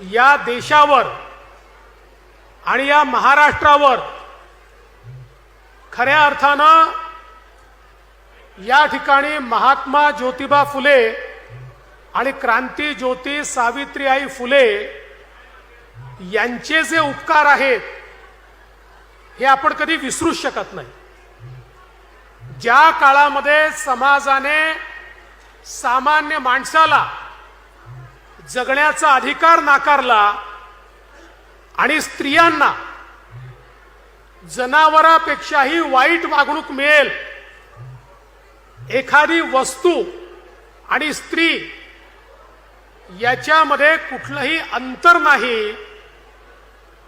या देशावर आणि या महाराष्ट्रावर खऱ्या अर्थानं या ठिकाणी महात्मा ज्योतिबा फुले आणि क्रांती ज्योती सावित्रीबाई फुले यांचे जे उपकार आहेत हे आपण कधी विसरूच शकत नाही. ज्या काळामध्ये समाजाने सामान्य माणसाला जगण्याचा अधिकार नाकारला आणि स्त्रियांना जनावरापेक्षाही वाईट वागणूक मिळेल. एखादी वस्तू आणि स्त्री याच्यामध्ये कुठलंही अंतर नाही.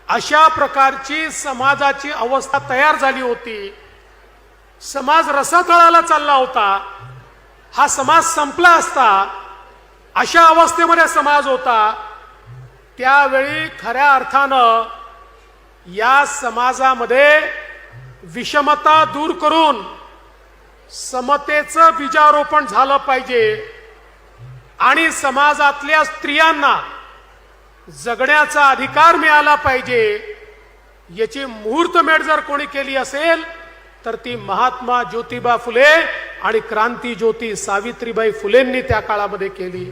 अशा प्रकारची समाजाची अवस्था तयार झाली होती. समाज रसातळाला चालला होता. हा समाज संपला असता अशा अवस्थेमध्ये समाज होता त्यावेळी खऱ्या अर्थानं या समाजामध्ये विषमता दूर करून समतेचं बीजारोपण झालं पाहिजे आणि समाजातल्या स्त्रियांना जगण्याचा अधिकार मिळाला पाहिजे याची मुहूर्तमेढ जर कोणी केली असेल तर ती महात्मा ज्योतिबा फुले आणि क्रांती ज्योती सावित्रीबाई फुलेंनी त्या काळामध्ये केली.